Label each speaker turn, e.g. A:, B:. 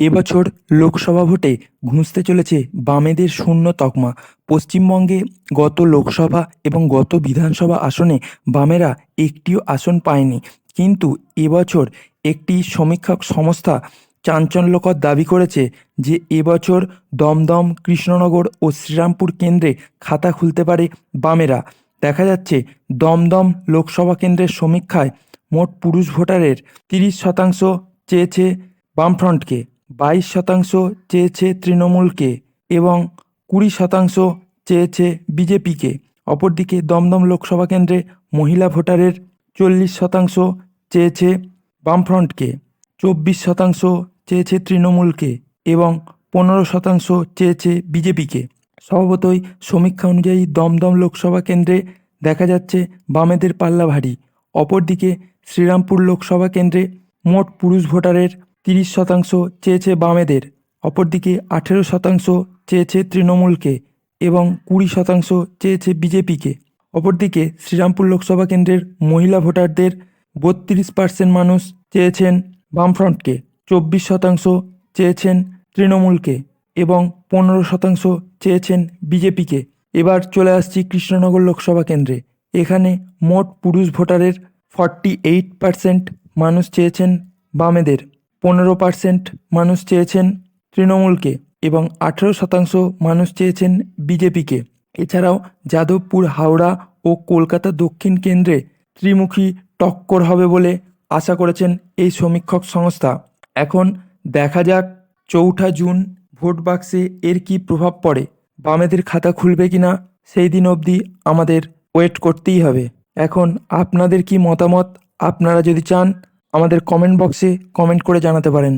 A: এবছর লোকসভা ভোটে ঘুঁচতে চলেছে বামেদের শূন্য তকমা। পশ্চিমবঙ্গে গত লোকসভা এবং গত বিধানসভা আসনে বামেরা একটিও আসন পায়নি। কিন্তু এবছর একটি সমীক্ষক সংস্থা চাঞ্চল্যকর দাবি করেছে যে এবছর দমদম, কৃষ্ণনগর ও শ্রীরামপুর কেন্দ্রে খাতা খুলতে পারে বামেরা। দেখা যাচ্ছে দমদম লোকসভা কেন্দ্রের সমীক্ষায় মোট পুরুষ ভোটারের তিরিশ শতাংশ চেয়েছে বামফ্রন্টকে। বাইশ শতাংশ চেয়েছে তৃণমূলকে এবং কুড়ি শতাংশ চেয়েছে বিজেপিকে। অপরদিকে দমদম লোকসভা কেন্দ্রে মহিলা ভোটারের চল্লিশ শতাংশ চেয়েছে বামফ্রন্টকে, চব্বিশ শতাংশ চেয়েছে তৃণমূলকে এবং পনেরো শতাংশ চেয়েছে বিজেপিকে। স্বভাবতই সমীক্ষা অনুযায়ী দমদম লোকসভা কেন্দ্রে দেখা যাচ্ছে বামেদের পাল্লা ভারী অপরদিকে শ্রীরামপুর লোকসভা কেন্দ্রে মোট পুরুষ ভোটারের তিরিশ শতাংশ চেয়েছে বামেদের, অপরদিকে আঠেরো শতাংশ চেয়েছে তৃণমূলকে এবং কুড়ি শতাংশ চেয়েছে বিজেপিকে। অপরদিকে শ্রীরামপুর লোকসভা কেন্দ্রের মহিলা ভোটারদের বত্রিশ পার্সেন্ট মানুষ চেয়েছেন বামফ্রন্টকে, চব্বিশ শতাংশ চেয়েছেন তৃণমূলকে এবং পনেরো শতাংশ চেয়েছেন বিজেপিকে। এবার চলে আসছি কৃষ্ণনগর লোকসভা কেন্দ্রে, এখানে মোট পুরুষ ভোটারের ফর্টি এইট পার্সেন্ট মানুষ চেয়েছেন বামেদের। পনেরো পার্সেন্ট মানুষ চেয়েছেন তৃণমূলকে এবং আঠেরো শতাংশ মানুষ চেয়েছেন বিজেপিকে। এছাড়াও যাদবপুর, হাওড়া ও কলকাতা দক্ষিণ কেন্দ্রে ত্রিমুখী টক্কর হবে বলে আশা করেছেন এই সমীক্ষক সংস্থা। এখন দেখা যাক চৌঠা জুন ভোট বাক্সে এর কী প্রভাব পড়ে। বামেদের খাতা খুলবে কিনা সেই দিন অবধি আমাদের ওয়েট করতেই হবে। এখন আপনাদের কি মতামত? আপনারা যদি চান আমাদের কমেন্ট বক্সে কমেন্ট করে জানাতে পারেন।